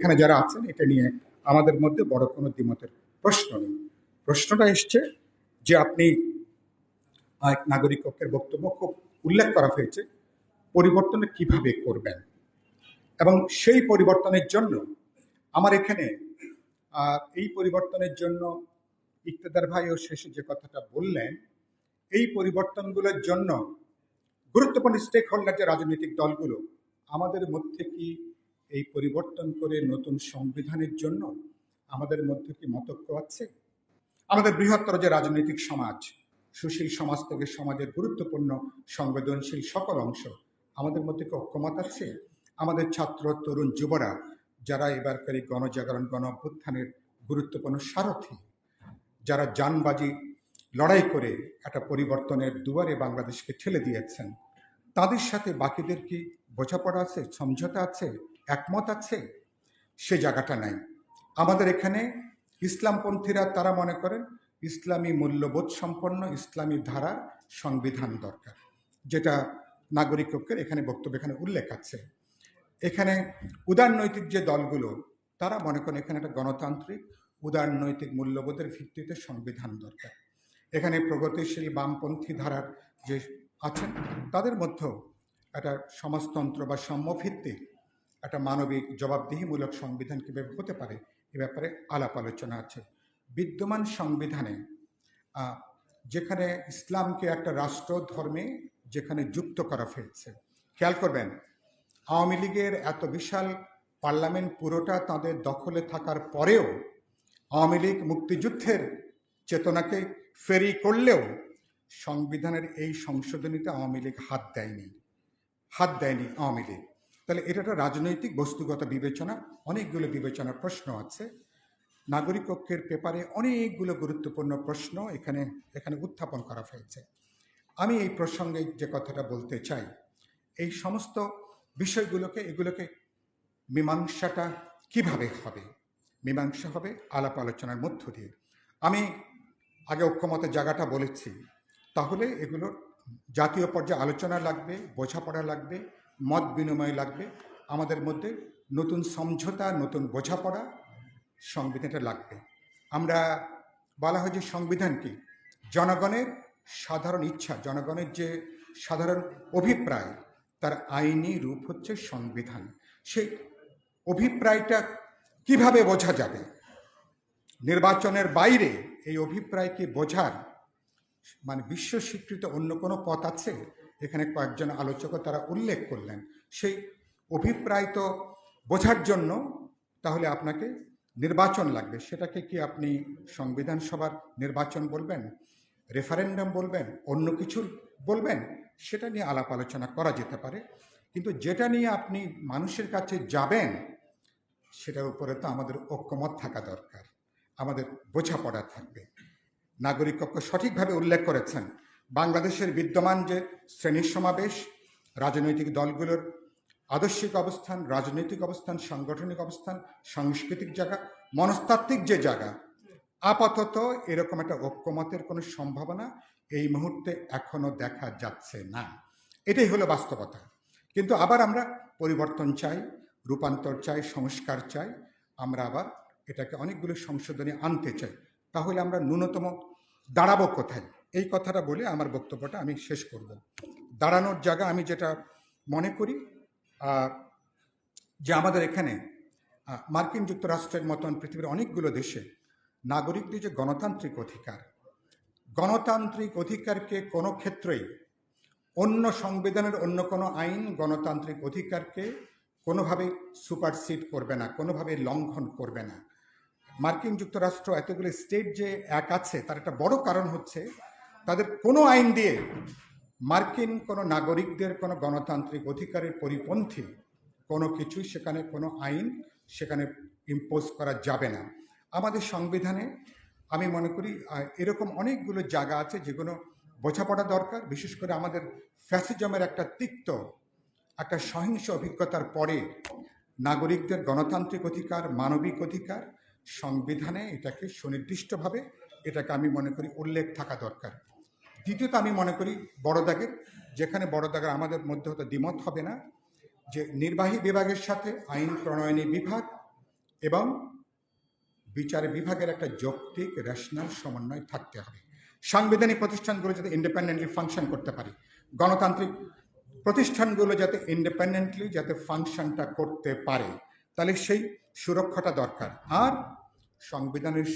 এখানে যারা আছেন, এটা নিয়ে আমাদের মধ্যে বড় কোনো দ্বিমতের প্রশ্ন নেই। প্রশ্নটা এসছে যে আপনি এক নাগরিক পক্ষের বক্তব্য খুব উল্লেখ করা হয়েছে পরিবর্তন কীভাবে করবেন? এবং সেই পরিবর্তনের জন্য আমার এখানে এই পরিবর্তনের জন্য ইকতেদার ভাই ও শেষে যে কথাটা বললেন, এই পরিবর্তনগুলোর জন্য গুরুত্বপূর্ণ স্টেক হোল্ডার যে রাজনৈতিক দলগুলো, আমাদের মধ্যে কি এই পরিবর্তন করে নতুন সংবিধানের জন্য আমাদের মধ্যে কি মতক্য আছে? আমাদের বৃহত্তর যে রাজনৈতিক সমাজ, সুশীল সমাজ থেকে সমাজের গুরুত্বপূর্ণ, সংবেদনশীল সকল অংশ, আমাদের মধ্যে কি ঐক্যমত আছে? আমাদের ছাত্র, তরুণ, যুবরা, যারা এবারকার গণজাগরণ গণ অভ্যুত্থানের গুরুত্বপূর্ণ সারথী, যারা জানবাজি লড়াই করে একটা পরিবর্তনের দুয়ারে বাংলাদেশকে ঠেলে দিয়েছেন, তাদের সাথে বাকিদের কি বোঝাপড়া আছে, সমঝোতা আছে? একমত আছে? সে জায়গাটা নাই। আমাদের এখানে ইসলামপন্থীরা তারা মনে করেন, ইসলামী মূল্যবোধ সম্পন্ন, ইসলামী ধারা, সংবিধান দরকার। যেটা নাগরিক এখানে বক্তব্য, এখানে উল্লেখ আছে। এখানে উদারনৈতিক যে দলগুলো, তারা মনে করেন এখানে একটা গণতান্ত্রিক, উদারনৈতিক মূল্যবোধের ভিত্তিতে সংবিধান দরকার। এখানে প্রগতিশীল বামপন্থী ধারার যে আছেন, তাদের মধ্যেও একটা সমাজতন্ত্র বা সাম্যভিত্তিক একটা মানবিক জবাবদিহিমূলক সংবিধান কীভাবে হতে পারে এ ব্যাপারে আলাপ আলোচনা আছে। বিদ্যমান সংবিধানে যেখানে ইসলামকে একটা রাষ্ট্র, ধর্মে যেখানে যুক্ত করা হয়েছে। খেয়াল করবেন, আওয়ামী লীগের এত বিশাল পার্লামেন্ট পুরোটা তাদের দখলে থাকার পরেও আওয়ামী লীগ মুক্তিযুদ্ধের চেতনাকে ফেরি করলেও সংবিধানের এই সংশোধনীতে আওয়ামী লীগ হাত দেয়নি। হাত দেয়নি আওয়ামী লীগ। তাহলে এটা একটা রাজনৈতিক বস্তুগত বিবেচনা, অনেকগুলো বিবেচনার প্রশ্ন আছে। নাগরিক ঐক্যের পেপারে অনেকগুলো গুরুত্বপূর্ণ প্রশ্ন এখানে এখানে উত্থাপন করা হয়েছে। আমি এই প্রসঙ্গে যে কথাটা বলতে চাই, এই সমস্ত বিষয়গুলোকে, এগুলোকে মীমাংসাটা কীভাবে হবে? মীমাংসা হবে আলাপ আলোচনার মধ্য দিয়ে। আমি আগে ঐক্যমতের জায়গাটা বলেছি। তাহলে এগুলোর জাতীয় পর্যায়ে আলোচনা লাগবে, বোঝাপড়া লাগবে মত বিনিময় লাগবে। আমাদের মধ্যে নতুন সমঝোতা, নতুন বোঝাপড়া সংবিধানটা লাগবে। আমরা বলা হয় যে সংবিধান কি জনগণের সাধারণ ইচ্ছা, জনগণের যে সাধারণ অভিপ্রায়, তার আইনি রূপ হচ্ছে সংবিধান। সেই অভিপ্রায়টা কীভাবে বোঝা যাবে? নির্বাচনের বাইরে এই অভিপ্রায়কে বোঝার মানে বিশ্ব স্বীকৃত অন্য কোনো পথ আছে? এখানে কয়েকজন আলোচক তারা উল্লেখ করলেন। সেই অভিপ্রায় তো বোঝার জন্য তাহলে আপনাকে নির্বাচন লাগবে। সেটাকে কি আপনি সংবিধান সভার নির্বাচন বলবেন, রেফারেন্ডাম বলবেন, অন্য কিছু বলবেন? সেটা নিয়ে আলাপ আলোচনা করা যেতে পারে। কিন্তু যেটা নিয়ে আপনি মানুষের কাছে যাবেন, সেটার উপরে তো আমাদের ঐক্যমত থাকা দরকার। আমাদের বোঝাপড়া থাকবে। নাগরিক ঐক্য সঠিকভাবে উল্লেখ করেছেন। বাংলাদেশের বিদ্যমান যে শ্রেণির সমাবেশ, রাজনৈতিক দলগুলোর আদর্শিক অবস্থান, রাজনৈতিক অবস্থান, সাংগঠনিক অবস্থান, সাংস্কৃতিক জায়গা, মনস্তাত্ত্বিক যে জায়গা, আপাতত এরকম একটা ঐক্যমতের কোনো সম্ভাবনা এই মুহূর্তে এখনও দেখা যাচ্ছে না। এটাই হলো বাস্তবতা। কিন্তু আবার আমরা পরিবর্তন চাই, রূপান্তর চাই, সংস্কার চাই, আমরা আবার এটাকে অনেকগুলো সংশোধনী আনতে চাই। তাহলে আমরা ন্যূনতম দাঁড়াবো কোথায়? এই কথাটা বলে আমার বক্তব্যটা আমি শেষ করব। দাঁড়ানোর জায়গা আমি যেটা মনে করি যে আমাদের এখানে মার্কিন যুক্তরাষ্ট্রের মতন পৃথিবীর অনেকগুলো দেশে নাগরিকদের যে গণতান্ত্রিক অধিকার, গণতান্ত্রিক অধিকারকে কোনো ক্ষেত্রেই অন্য সংবিধানের অন্য কোনো আইন গণতান্ত্রিক অধিকারকে কোনোভাবে সুপারসিড করবে না, কোনোভাবে লঙ্ঘন করবে না। মার্কিন যুক্তরাষ্ট্র এতগুলো স্টেট যে এক আছে, তার একটা বড় কারণ হচ্ছে তাদের কোনো আইন দিয়ে মার্কিন কোনো নাগরিকদের কোনো গণতান্ত্রিক অধিকারের পরিপন্থী কোনো কিছুই সেখানে কোনো আইন সেখানে ইম্পোজ করা যাবে না। আমাদের সংবিধানে আমি মনে করি এরকম অনেকগুলো জায়গা আছে যেগুলো বোঝাপড়া দরকার, বিশেষ করে আমাদের ফ্যাসিজমের একটা তিক্ত, একটা সহিংস অভিজ্ঞতার পরে নাগরিকদের গণতান্ত্রিক অধিকার, মানবিক অধিকার, সংবিধানে এটাকে সুনির্দিষ্টভাবে এটাকে আমি মনে করি উল্লেখ থাকা দরকার। দ্বিতীয়ত আমি মনে করি বড় যেখানে বড় দাগের আমাদের মধ্যে হয়তো দ্বিমত হবে না, যে নির্বাহী বিভাগের সাথে আইন প্রণয়নী বিভাগ এবং বিচার বিভাগের একটা যৌক্তিক রেশনাল সমন্বয় থাকতে হবে। সাংবিধানিক প্রতিষ্ঠানগুলো যাতে ইন্ডিপেন্ডেন্টলি ফাংশন করতে পারে। গণতান্ত্রিক প্রতিষ্ঠানগুলো যাতে ইন্ডিপেন্ডেন্টলি যাতে ফাংশনটা করতে পারে। তাহলে সেই সুরক্ষাটা দরকার। আর সংবিধানের